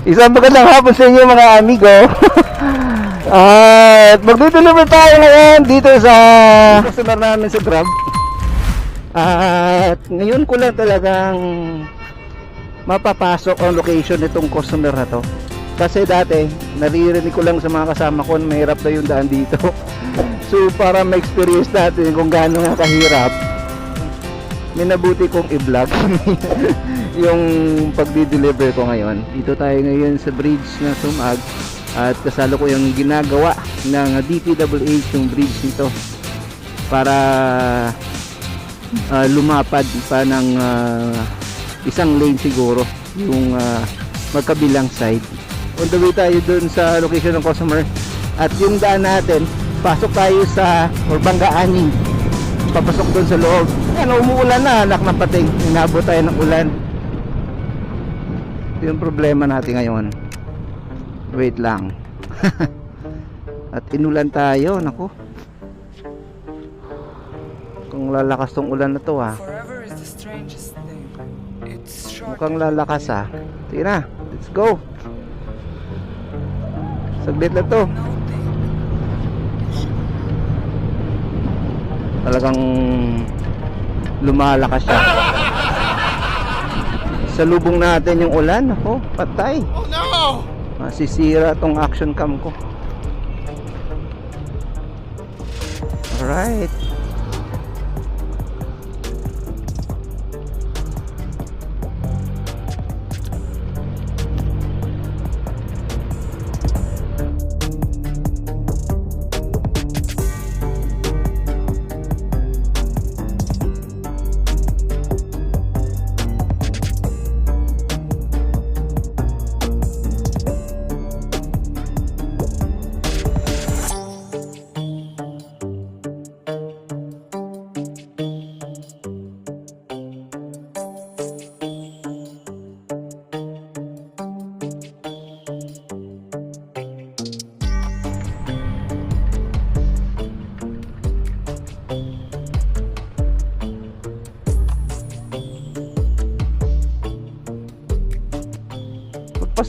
Isang magandang hapon sa inyo mga amigo. At magdideliver tayo ngayon dito sa customer namin sa Grab. At ngayon ko lang talagang mapapasok ang location nitong customer na to. Kasi dati, naririnig ko lang sa mga kasama ko na mahirap na yung daan dito. so para ma-experience natin kung gaano nga kahirap, minabuti kong i-vlog yung pagdi-deliver ko ngayon. Dito tayo ngayon sa bridge ng Sumag at yung ginagawa ng DPWH yung bridge nito para ah, lumapad pa ng ah, isang lane siguro yung ah, magkabilang side. On the way tayo dun sa location ng customer at yung daan natin, pasok tayo sa Urbanga Aning papasok doon sa loob. Ano, umuulan na, anak ng pating. Inabot tayo ng ulan. Ito yung problema natin ngayon. Wait lang. At inulan tayo, naku. Kung lalakas tong ulan na to ah. It's short. Mukhang lalakas ah. Sige na, let's go. Saglit na to. Talagang lumalakas siya. Sa lubong natin yung ulan, ako, patay. Oh no! Masisira tong action cam ko. Alright.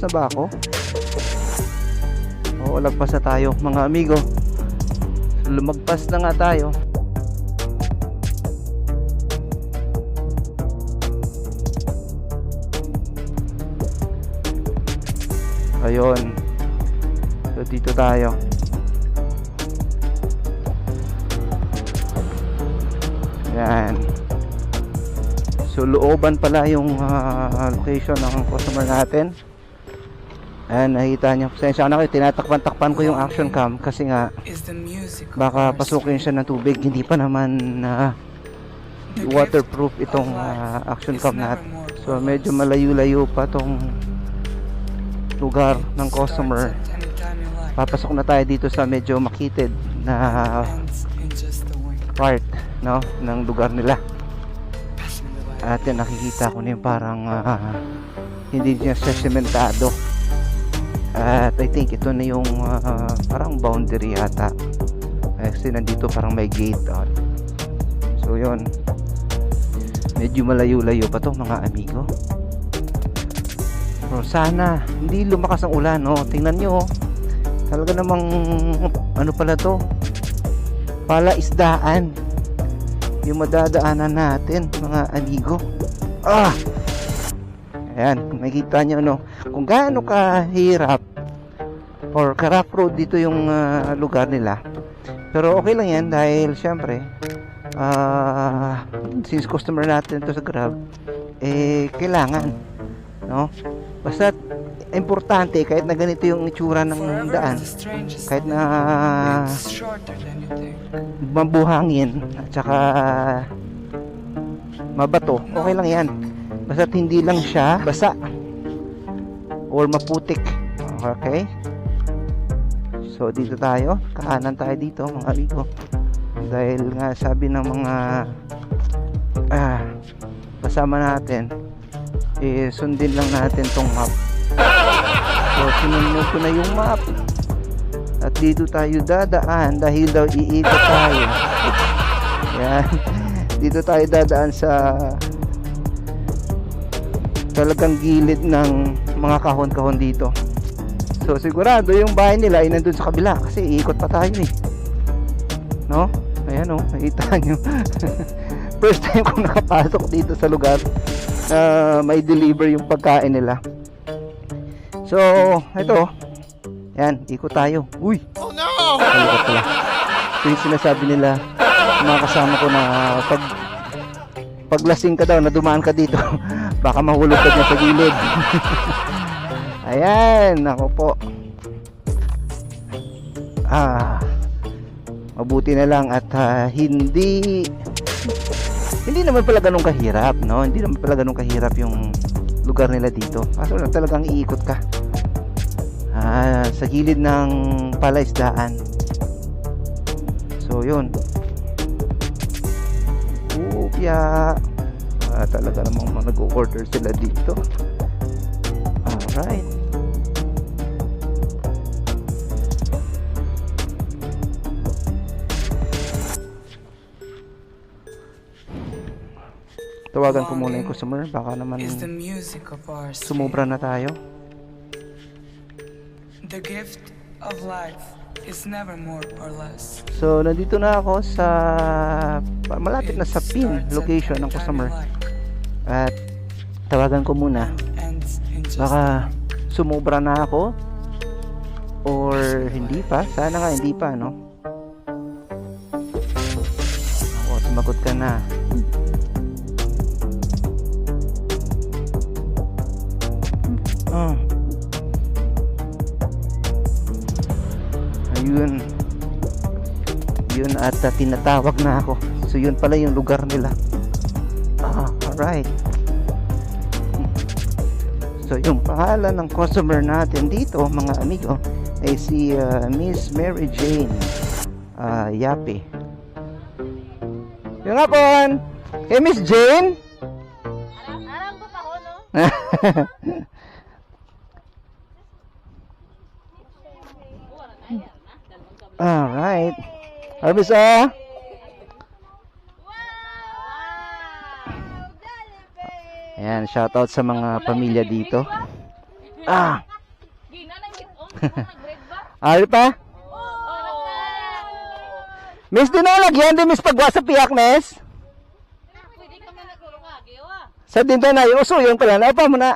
Lagpas na ba ako? Oo, lagpas na tayo mga amigo. Lumagpas na nga tayo. Ayun. So dito tayo. Yan. So looban pala yung ah, location ng customer natin. Ayan, nakita nyo. Pasensya na kayo, tinatakpan-takpan ko yung action cam kasi nga baka pasukin siya ng tubig. Hindi pa naman na gift waterproof of itong ah, action cam natin. So medyo malayo-layo pa tong lugar ng customer. Papasok na tayo dito sa medyo makitid na part no, ng lugar nila. At nakikita ko na yung parang ah, hindi niya siya sementado. At I think ito na yung ah, parang boundary yata. Kasi nandito parang may gate. Oh. So yun. Medyo malayo-layo pa to mga amigo. Pero sana hindi lumakas ang ulan. Oh. Tingnan nyo. Oh. Talaga namang ano pala to? Pala isdaan yung madadaanan natin mga amigo ah ayan makikita nyo no kung gaano kahirap or ka rough road dito yung ah, lugar nila. Pero okay lang yan dahil syempre ah since customer natin to sa grab eh kailangan no? Basta importante kahit na ganito yung itsura ng daan kahit na mabuhangin at saka mabato, okay lang yan. Basta hindi lang siya basa or maputik. Okay? So dito tayo, kaanan tayo dito mga amigo. Dahil nga sabi ng mga ah, kasama natin, eh sundin lang natin tong map. So sinunod ko na yung map. At dito tayo dadaan dahil daw iikot tayo. Yan. Dito tayo dadaan sa talagang gilid ng mga kahon-kahon dito. So sigurado yung bahay nila ay nandun sa kabila kasi iikot pa tayo eh. No? Ayan oh, nakita nyo. First time ko nakapasok dito sa lugar na may deliver yung pagkain nila. So, ito. Yan, ikot tayo. Uy! Oh no! Ikot pala. Yung sinasabi nila mga kasama ko na pag paglasing ka daw na dumaan ka dito baka mahulog ka sa gilid. Ayan ako po. Ah mabuti na lang at ah, hindi hindi naman pala ganun kahirap no? Hindi naman pala ganun kahirap yung lugar nila dito. Kaso lang talagang iikot ka. Ah, sa gilid ng palaisdaan. So yun. Upya ah, talaga namang mga nag-order sila dito. Alright. Tawagan ko muna yung customer. Baka naman sumubra na tayo. The gift of life is never more or less. so nandito na ako sa malapit na sa pin location ng customer at tawagan ko muna. Baka sumubra na ako. Or hindi pa. Sana nga hindi pa no? O sumagot ka na. Ah. Ayun. Yun at uh, tinatawag na ako. So yun pala yung lugar nila alright So yung pangalan ng customer natin dito mga amigo ay si uh, Miss Mary Jane uh, Yape. Yung nga po, eh Miss Jane? Aram ko pa ko, no? Alright. Arbis ah. Ayan, shoutout sa mga pamilya dito. Ah, ari pa? Oh. Miss Dinolag yan, di Miss Pagwa sa piyak, Miss. Wa. Sa dinto na, yung uso yun pala. Napa mo na.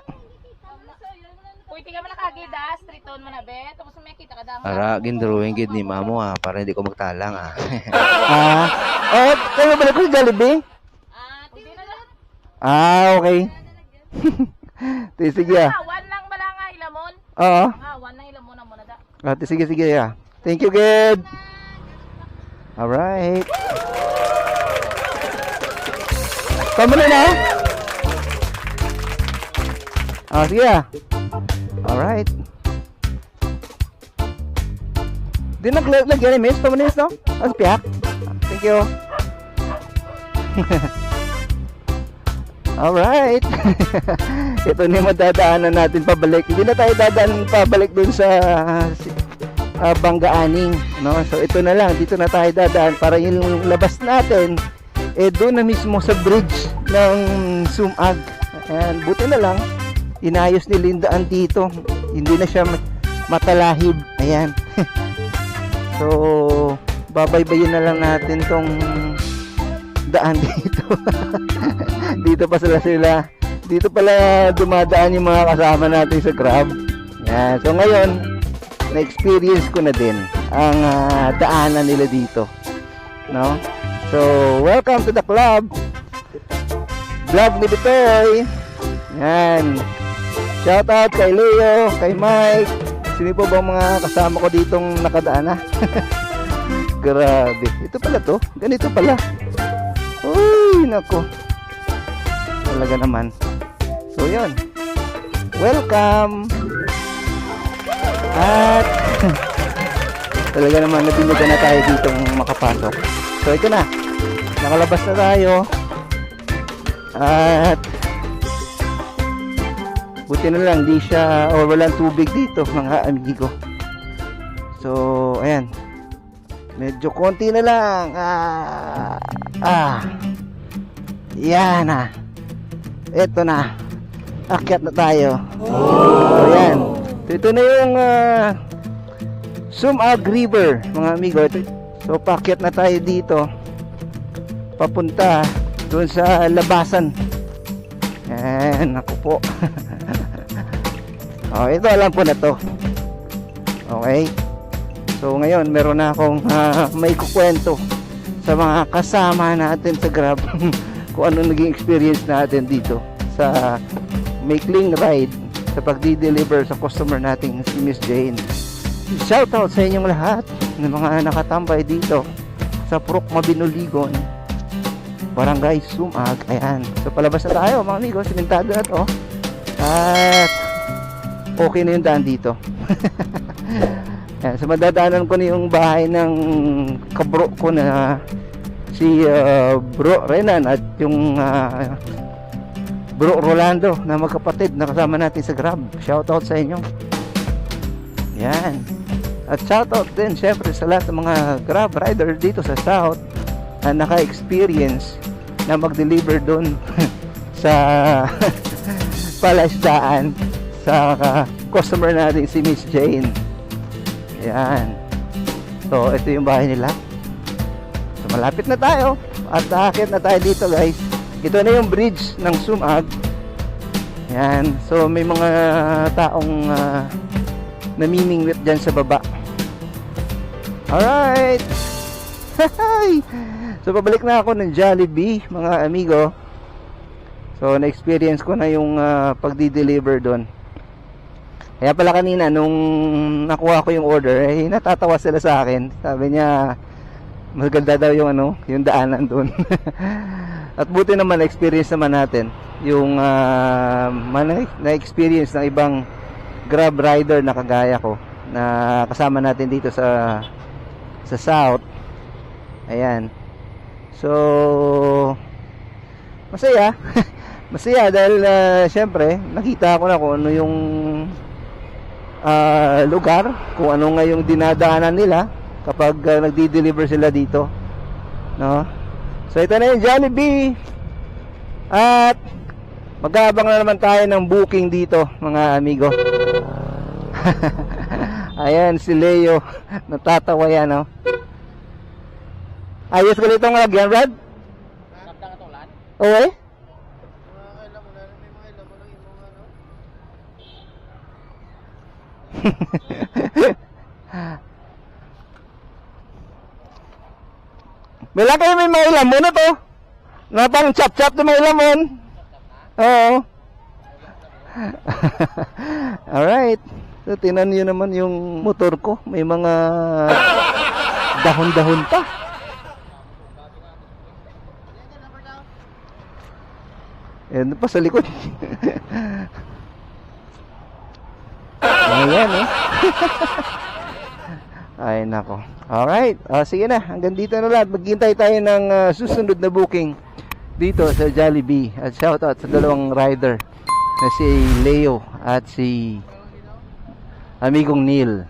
Pwede ka man nakagi da, street on man na be. Tapos may kita ka da. Ara, gindrawing gid ni mamo ah, para hindi ko magtalang ah. ah, oh, kayo balik ko sa Jollibee? Ah, pwede na lang. Ah, okay. Di, sige ah. Ah, one lang bala nga ilamon. Oo. Ah, one lang ilamon na muna da. Ah, di, sige, sige ah. Thank you, kid. Alright. Pamuli na. Ah, sige ah. Alright. Di naglagyan ni Miss. Pamuli Miss, no? Ah, piyak. Thank you. Alright. Ito na yung madadaanan natin pabalik. Hindi na tayo dadaan pabalik dun sa uh, Bangga-aning. No? So ito na lang. Dito na tayo dadaan para yung labas natin eh doon na mismo sa bridge ng Sumag. Ayan, buti na lang inayos ni Lindaan dito. Hindi na siya ma- matalahib. Ayan. so babaybayin na lang natin tong daan dito. dito pa sila sila. Dito pala dumadaan yung mga kasama natin sa Grab. Yan. So ngayon, na-experience ko na din ang ah, daanan nila dito. No? So, welcome to the club. Vlog ni Bitoy. Yan. Shout out kay Leo, kay Mike. Sino po ba mga kasama ko ditong nakadaan ha? Grabe. Ito pala to. Ganito pala. Nako. Talaga naman. So, yun. Welcome. At talaga naman nabinyagan na tayo dito makapasok. So, ito na. Nakalabas na tayo. At buti na lang di siya or walang tubig dito mga amigo. So, ayan. Medyo konti na lang. Ah. Ah. Yan na. Ito na. akyat na tayo. Yan. So, ito na yung uh, Sumag River, mga amigo. So, paakyat na tayo dito. Papunta doon sa labasan. Yan, ako po. oh, ito alam po na to. Okay. So, ngayon, meron na akong uh, may kukwento sa mga kasama natin sa Grab kung ano naging experience natin dito sa maikling ride sa pagdi-deliver sa customer nating si Miss Jane. Shout out sa inyong lahat ng mga nakatambay dito sa Prok Mabinuligon Barangay Sumag. Ayan. So palabas na tayo mga amigo. Simentado na to. At okay na yung daan dito. Ayan. So madadaanan ko na yung bahay ng kabro ko na si uh, Bro Renan at yung uh, Bro Rolando na magkapatid na kasama natin sa Grab. Shoutout sa inyo. Yan. At shoutout din syempre sa lahat ng mga Grab rider dito sa South na naka-experience na mag-deliver doon sa palaisdaan sa uh, customer natin si Miss Jane. Yan. So, ito yung bahay nila. Malapit na tayo. At aakit na tayo dito guys. Ito na yung bridge ng Sumag. Yan. So, may mga taong uh, namimingwit dyan sa baba. Alright. Hi! So, pabalik na ako ng Jollibee, mga amigo. So, na-experience ko na yung uh, pagdi-deliver doon. Kaya pala kanina, nung nakuha ko yung order, eh, natatawa sila sa akin. Sabi niya, maganda daw yung ano, yung daanan doon. At buti naman na-experience naman natin yung uh, na-experience ng ibang grab rider na kagaya ko na kasama natin dito sa sa South. Ayan. So masaya. masaya dahil uh, syempre nakita ko na kung ano yung uh, lugar, kung ano nga yung dinadaanan nila kapag uh, nagdi-deliver sila dito. No? So ito na yung Jollibee. At mag-aabang na naman tayo ng booking dito, mga amigo. Ayan si Leo, natatawa yan, no? Ayos ko nitong lagyan, Brad? Oo Wala kayo may mga lamon na to. Na pang chap-chap na may lamon. Oo. Alright. So, tinan nyo naman yung motor ko. May mga dahon-dahon pa. Ayan pa sa likod. Ayan eh. Ay nako. Alright. Ah, sige na. Hanggang dito na lahat. Maghintay tayo ng ah, susunod na booking dito sa Jollibee. At shoutout sa dalawang rider na si Leo at si amigong Neil.